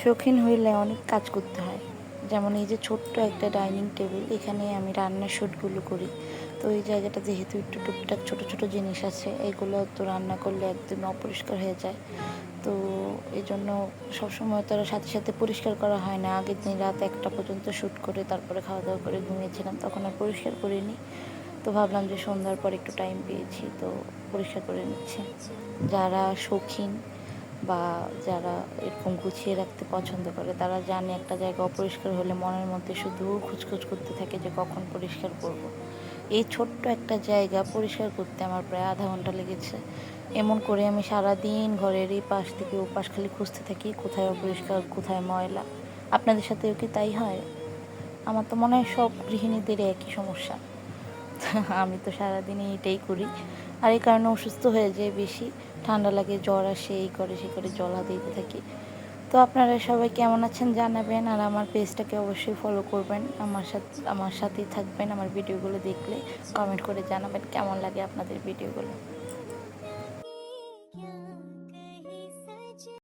শৌখিন হইলে অনেক কাজ করতে হয়। যেমন এই যে ছোট্ট একটা ডাইনিং টেবিল, এখানে আমি রান্নার শ্যুটগুলো করি। তো এই জায়গাটা যেহেতু একটু টুকটাক ছোট ছোট জিনিস আছে, এগুলো তো রান্না করলে একদম অপরিষ্কার হয়ে যায়। তো এই জন্য সবসময় তো সাথে সাথে পরিষ্কার করা হয় না। আগের দিন রাত একটা পর্যন্ত শ্যুট করে তারপরে খাওয়া দাওয়া করে ঘুমিয়েছিলাম, তখন আর পরিষ্কার করিনি। তো ভাবলাম যে সন্ধ্যার পর একটু টাইম পেয়েছি, তো পরিষ্কার করে নিচ্ছি। যারা শৌখিন বা যারা এরকম গুছিয়ে রাখতে পছন্দ করে, তারা জানে একটা জায়গা অপরিষ্কার হলে মনের মধ্যে শুধু খুচখুচ করতে থাকে যে কখন পরিষ্কার করব। এই ছোট্ট একটা জায়গা পরিষ্কার করতে আমার প্রায় আধা ঘণ্টা লেগেছে। এমন করে আমি সারা দিন ঘরের এই পাশ থেকে ও পাশ খালি খুঁজতে থাকি, কোথায় অপরিষ্কার, কোথায় ময়লা। আপনাদের সাথেও কি তাই হয়? আমার তো মনে হয় সব গৃহিণীদের একই সমস্যা। আমি তো সারাদিন এটাই করি। আর এই কারণে অসুস্থ হয়ে যায় বেশি। ঠান্ডা লাগে, জ্বর আসে, এই করে, সে করে, জলা দিতে থাকি। তো আপনারা সবাই কেমন আছেন জানাবেন। আর আমার পেজটাকে অবশ্যই ফলো করবেন। আমার সাথে, আমার সাথেই থাকবেন আমার ভিডিওগুলো দেখলে। কমেন্ট করে জানাবেন কেমন লাগে আপনাদের ভিডিওগুলো